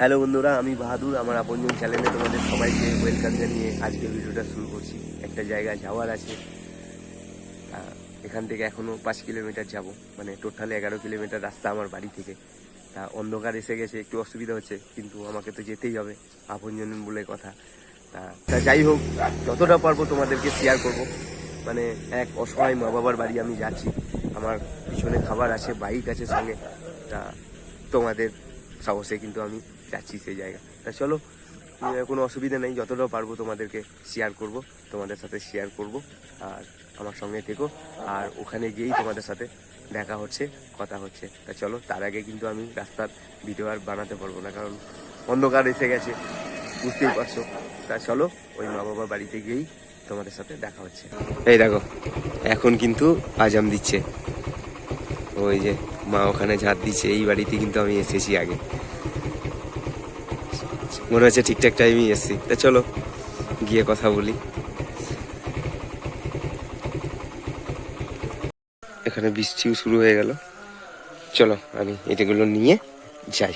Hello বন্ধুরা, আমি বাহাদুর, আমার আপনজন চ্যানেলে তোমাদের সবাইকে ওয়েলকাম জানিয়ে আজকে ভিডিওটা শুরু করছি। একটা জায়গায় যাওয়ার আছে। এখান থেকে এখনও পাঁচ কিলোমিটার যাব। মানে টোটাল এগারো কিলোমিটার রাস্তা আমার বাড়ি থেকে। তা অন্ধকার এসে গেছে, একটু অসুবিধা হচ্ছে, কিন্তু আমাকে তো যেতেই হবে, আপনজন বলে কথা। তা তা যাই হোক, যতটা পারব তোমাদেরকে শেয়ার করব। মানে এক অসহায় মা বাবার বাড়ি আমি যাচ্ছি। আমার পিছনে খাবার আছে বাইক আছে সঙ্গে। তা তোমাদের সাহসে কিন্তু আমি যাচ্ছি সেই জায়গা। তা চলো কোনো অসুবিধা নেই, যতটা পারব তোমাদেরকে শেয়ার করব, তোমাদের সাথে শেয়ার করব, আর আমার সঙ্গে থেকো, আর ওখানে গিয়েই তোমাদের সাথে দেখা হচ্ছে, কথা হচ্ছে। তা চলো, তার আগে কিন্তু আমি রাস্তার ভিডিও আর বানাতে পারব না, কারণ অন্ধকার এসে গেছে, বুঝতেই পারছ। তা চলো, ওই মা বাবার বাড়িতে গিয়েই তোমাদের সাথে দেখা হচ্ছে। এই দেখো, এখন কিন্তু আজাম দিচ্ছে। ওই যে মা ওখানে ঝাঁট দিচ্ছে, এই বাড়িতে কিন্তু আমি এসেছি আগে। মনে হচ্ছে ঠিকঠাক টাইমই এসছি। তা চলো, গিয়ে কথা বলি। এখানে বৃষ্টিও শুরু হয়ে গেল। চলো, আমি এটাগুলো নিয়ে যাই।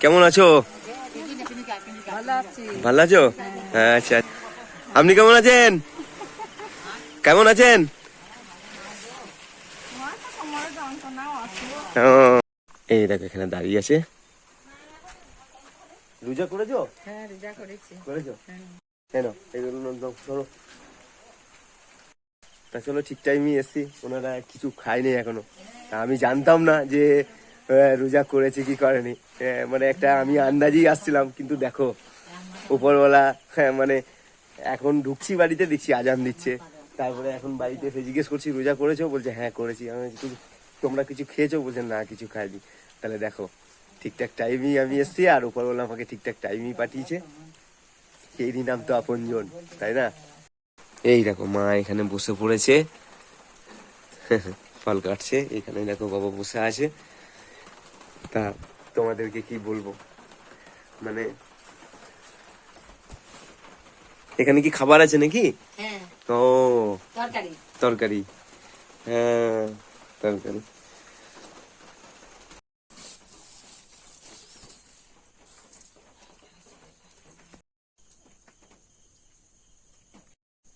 কেমন আছো। ভালো আছো? হ্যাঁ আচ্ছা। আপনি কেমন আছেন? কেমন আছেন ও, এই দেখো এখানে দাঁড়িয়ে আছে। রোজা করেছ? হ্যাঁ রেজা করেছি। করেছ? কেন? এগুলো ধরো। তা চলো ঠিক টাইমই এসছি। ওনারা কিছু খায়নি এখনও। তা আমি জানতাম না যে রোজা করেছে কি করেনি। মানে একটা আমি আন্দাজেই আসছিলাম কিন্তু দেখো উপরওয়ালা হ্যাঁ, মানে এখন ঢুকছি বাড়িতে দেখছি আজান দিচ্ছে। তারপরে এখন বাড়িতে এসে জিজ্ঞেস করছি রোজা করেছ? বলছে হ্যাঁ করেছি। আমি বলছি, "তুমি- তোমরা কিছু খেয়েছো বলছে না কিছু খাইনি। তাহলে দেখো ঠিকঠাক টাইমই আমি এসছি আর উপরওয়ালা আমাকে ঠিকঠাক টাইমই পাঠিয়েছে। এরই নাম তো আপনজন তাই না? এই দেখো মা এখানে বসে পড়েছে। ফল কাটছে এখানে দেখো বাবা বসে আছে। তা তোমাদেরকে কি বলব? মানে এখানে কি খাবার আছে নাকি? হ্যাঁ। ও তরকারি। তরকারি। হ্যাঁ তরকারি।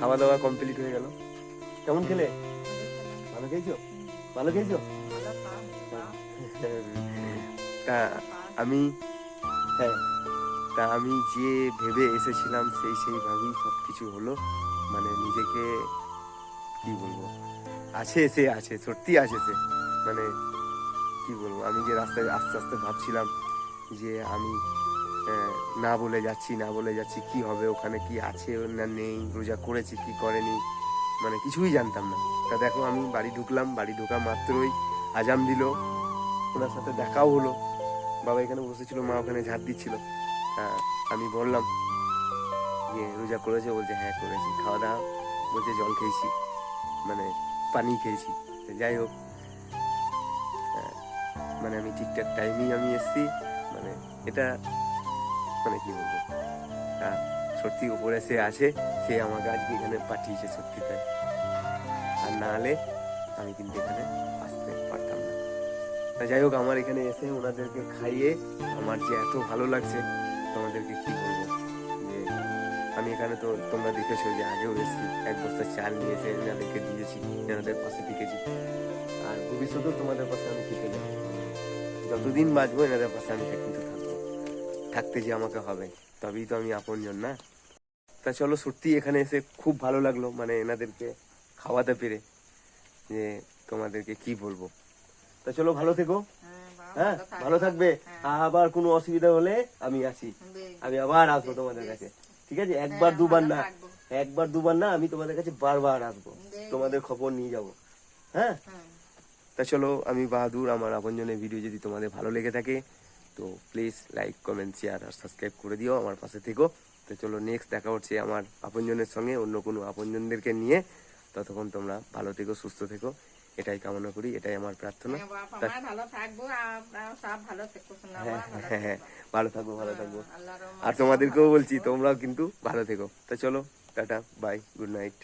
খাওয়া দাওয়া কমপ্লিট হয়ে গেল। কেমন খেলে? ভালো খেয়েছো? ভালো খেয়েছো? তা আমি হ্যাঁ তা আমি যে ভেবে এসেছিলাম সেই সেইভাবেই সব কিছু হলো। মানে নিজেকে, কি বলব? আছে সে, আছে সত্যি আছে সে। মানে কি বলব? আমি যে রাস্তায় আস্তে আস্তে ভাবছিলাম যে আমি না বলে যাচ্ছি না বলে যাচ্ছি কি হবে ওখানে কি আছে না নেই রোজা করেছি কি করেনি মানে কিছুই জানতাম না। তা দেখো আমি বাড়ি ঢুকলাম বাড়ি ঢোকা মাত্রই আজাম দিল ওনার সাথে দেখাও হলো। বাবা এখানে বসেছিল মা ওখানে ঝাঁট দিচ্ছিল। আমি বললাম যে রোজা করেছে? বলছে হ্যাঁ করেছি। খাওয়া দাওয়া বলছে জল খেয়েছি মানে পানি খেয়েছি। যাই হোক আহ, মানে আমি ঠিকঠাক টাইমেই আমি এসছি মানে এটা মানে কি বলব? হ্যাঁ সত্যি উপরে সে আছে, সে আমাকে আজকে এখানে পাঠিয়েছে, সত্যি তাই। আর না হলে আমি কিন্তু এখানে আসতে পারতাম না। যাই হোক, আমার এখানে এসে ওনাদেরকে খাইয়ে আমার যে এত ভালো লাগছে, তোমাদেরকে কি বলব? যে আমি এখানে তো তোমরা দেখেছ যে আগেও এসেছি, এক বস্তা চাল নিয়ে এসে এনাদেরকে দিয়েছি, এনাদের পাশে থেকেছি। আর ভবিষ্যতেও তোমাদের পাশে আমি থেকে যাব। যতদিন বাঁচবো, এনাদের পাশে আমি কিন্তু থাকব। থাকতে যে আমাকে হবে তবেই তো আমি আপনজন না? তা চলো সত্যি এখানে এসে খুব ভালো লাগল মানে এনাদেরকে খাওয়াতে পেরে যে তোমাদেরকে কি বলব। তা চলো ভালো থেকো। হ্যাঁ ভালো থাকবে। আবার কোনো অসুবিধা হলে আমি আসি আমি আবার আসব তোমাদের কাছে। ঠিক আছে? একবার দুবার না। একবার দুবার না আমি তোমাদের কাছে বারবার আসব। তোমাদের খবর নিয়ে যাব। হ্যাঁ? তা চলো আমি বাহাদুর আমার আপনজনের ভিডিও যদি তোমাদের ভালো লেগে থাকে তো প্লিজ লাইক কমেন্ট শেয়ার আর সাবস্ক্রাইব করে দিও আমার পাশে থেকো। তো চলো নেক্সট দেখা হচ্ছে আমার আপনজনের সঙ্গে অন্য কোনো আপনজনদেরকে নিয়ে। ততক্ষণ তোমরা ভালো থেকো সুস্থ থেকো। এটাই কামনা করি এটাই আমার প্রার্থনা। হ্যাঁ, ভালো থাকব ভালো হ্যাঁ হ্যাঁ হ্যাঁ ভালো থাকব ভালো থাকব। আর তোমাদেরকেও বলছি তোমরাও কিন্তু ভালো থেকো। তা চলো টাটা বাই গুড নাইট